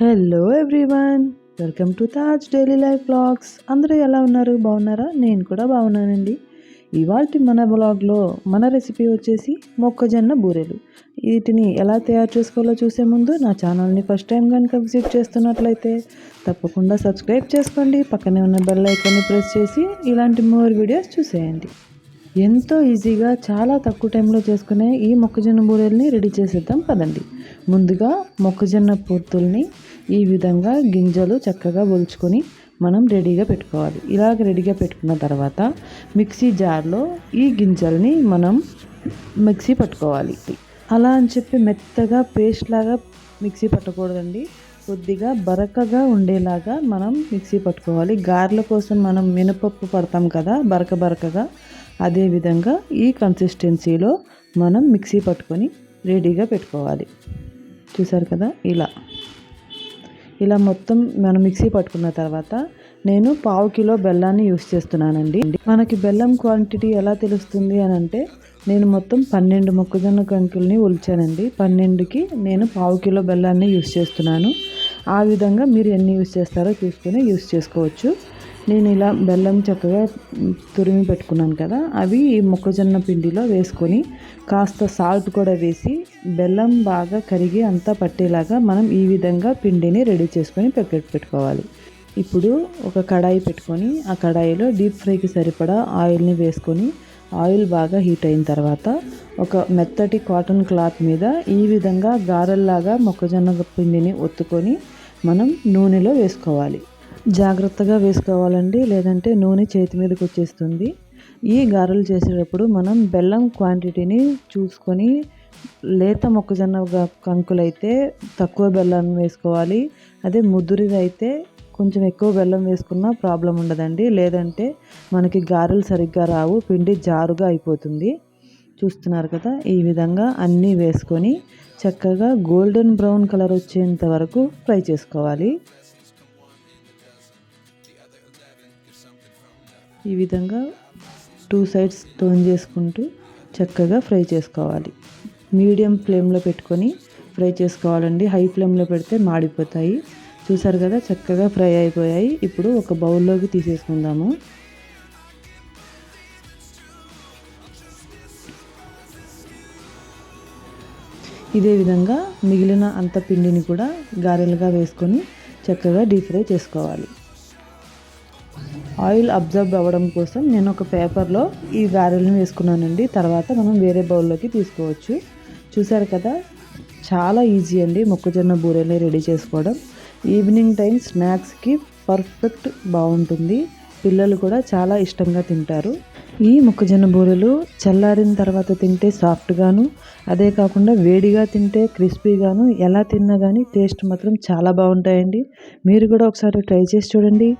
Hello everyone welcome to Taj daily life blogs అందరూ ఎలా ఉన్నారు? బాగున్నారా? నేను కూడా బాగున్నానండి. ఇవాళ మన బ్లాగ్లో మన రెసిపీ వచ్చేసి మొక్కజొన్న బూరెలు. వీటిని ఎలా తయారు చేసుకోవాలో చూసే ముందు నా ఛానల్ని ఫస్ట్ టైం కనుక విజిట్ చేస్తున్నట్లయితే తప్పకుండా సబ్స్క్రైబ్ చేసుకోండి. పక్కనే ఉన్న బెల్ ఐకాన్ని ప్రెస్ చేసి ఇలాంటి మోర్ వీడియోస్ చూసేయండి. ఎంతో ఈజీగా చాలా తక్కువ టైంలో చేసుకునే ఈ మొక్కజొన్న బూరెల్ని రెడీ చేసేద్దాం పదండి. ముందుగా మొక్కజొన్న పూర్తుల్ని ఈ విధంగా గింజలు చక్కగా ఒలుచుకొని మనం రెడీగా పెట్టుకోవాలి. ఇలాగ రెడీగా పెట్టుకున్న తర్వాత మిక్సీ జార్లో ఈ గింజల్ని మనం మిక్సీ పట్టుకోవాలి. అలా అని చెప్పి మెత్తగా పేస్ట్ లాగా మిక్సీ పట్టకూడదండి. కొద్దిగా బరకగా ఉండేలాగా మనం మిక్సీ పట్టుకోవాలి. గారెల కోసం మనం మినపప్పు పడతాం కదా బరక బరకగా. అదేవిధంగా ఈ కన్సిస్టెన్సీలో మనం మిక్సీ పట్టుకొని రెడీగా పెట్టుకోవాలి. చూసారు కదా? ఇలా. ఇలా మొత్తం మనం మిక్సీ పట్టుకున్న తర్వాత నేను పావు కిలో బెల్లాన్ని యూస్ చేస్తున్నానండి. మనకి బెల్లం క్వాంటిటీ ఎలా తెలుస్తుంది అని అంటే నేను మొత్తం పన్నెండు మొక్కజొన్న కంకుల్ని ఒలిచానండి. పన్నెండుకి నేను పావు కిలో బెల్లాన్ని యూస్ చేస్తున్నాను. ఆ విధంగా మీరు ఎన్ని యూస్ చేస్తారో చూసుకొని యూస్ చేసుకోవచ్చు. నేను ఇలా బెల్లం చక్కగా తురిమి పెట్టుకున్నాను కదా అవి ఈ మొక్కజొన్న పిండిలో వేసుకొని కాస్త సాల్ట్ కూడా వేసి బెల్లం బాగా కరిగి అంతా పట్టేలాగా మనం ఈ విధంగా పిండిని రెడీ చేసుకొని పెకెట్ పెట్టుకోవాలి. ఇప్పుడు ఒక కడాయి పెట్టుకొని ఆ కడాయిలో డీప్ ఫ్రైకి సరిపడా ఆయిల్ని వేసుకొని ఆయిల్ బాగా హీట్ అయిన తర్వాత ఒక మెత్తటి కాటన్ క్లాత్ మీద ఈ విధంగా గారెల్లాగా మొక్కజొన్న పిండిని ఒత్తుకొని మనం నూనెలో వేసుకోవాలి. జాగ్రత్తగా వేసుకోవాలండి లేదంటే నూనె చేతి మీదకి వచ్చేస్తుంది. ఈ గారెలు చేసేటప్పుడు మనం బెల్లం క్వాంటిటీని చూసుకొని లేత మొక్కజొన్న కంకులైతే తక్కువ బెల్లం వేసుకోవాలి. అదే ముదురిది అయితే కొంచెం ఎక్కువ బెల్లం వేసుకున్నా ప్రాబ్లం ఉండదండి. లేదంటే మనకి గారెలు సరిగ్గా రావు పిండి జారుగా అయిపోతుంది. చూస్తున్నారు కదా ఈ విధంగా అన్నీ వేసుకొని చక్కగా గోల్డెన్ బ్రౌన్ కలర్ వచ్చేంత వరకు ఫ్రై చేసుకోవాలి. ఈ విధంగా టూ సైడ్స్ టర్న్ చేసుకుంటూ చక్కగా ఫ్రై చేసుకోవాలి. మీడియం ఫ్లేమ్లో పెట్టుకొని ఫ్రై చేసుకోవాలండి. హై ఫ్లేమ్లో పెడితే మాడిపోతాయి. చూసారు కదా చక్కగా ఫ్రై అయిపోయాయి. ఇప్పుడు ఒక బౌల్లోకి తీసేసుకుందాము. ఇదే విధంగా మిగిలిన అంత పిండిని కూడా గారెలుగా వేసుకొని చక్కగా డీప్ ఫ్రై చేసుకోవాలి. ఆయిల్ అబ్జర్బ్ అవ్వడం కోసం నేను ఒక పేపర్లో ఈ గారెలను వేసుకున్నానండి. తర్వాత మనం వేరే బౌల్లోకి తీసుకోవచ్చు. చూసారు కదా? చాలా ఈజీ అండి మొక్కజొన్న బూరెల్ని రెడీ చేసుకోవడం. ఈవినింగ్ టైం స్నాక్స్కి పర్ఫెక్ట్ బాగుంటుంది. పిల్లలు కూడా చాలా ఇష్టంగా తింటారు. ఈ మొక్కజొన్న బూరెలు చల్లారిన తర్వాత తింటే సాఫ్ట్గాను అదే కాకుండా వేడిగా తింటే క్రిస్పీగాను ఎలా తిన్నా కానీ టేస్ట్ మాత్రం చాలా బాగుంటాయండి. మీరు కూడా ఒకసారి ట్రై చేసి చూడండి.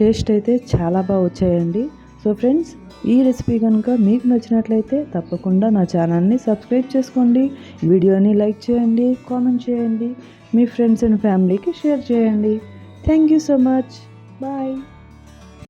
టేస్ట్ అయితే చాలా బాగా వచ్చాయండి. సో ఫ్రెండ్స్ ఈ రెసిపీ కనుక మీకు నచ్చినట్లయితే తప్పకుండా నా ఛానల్ని సబ్స్క్రైబ్ చేసుకోండి వీడియోని లైక్ చేయండి కామెంట్ చేయండి మీ ఫ్రెండ్స్ అండ్ ఫ్యామిలీకి షేర్ చేయండి. Thank you so much. Bye.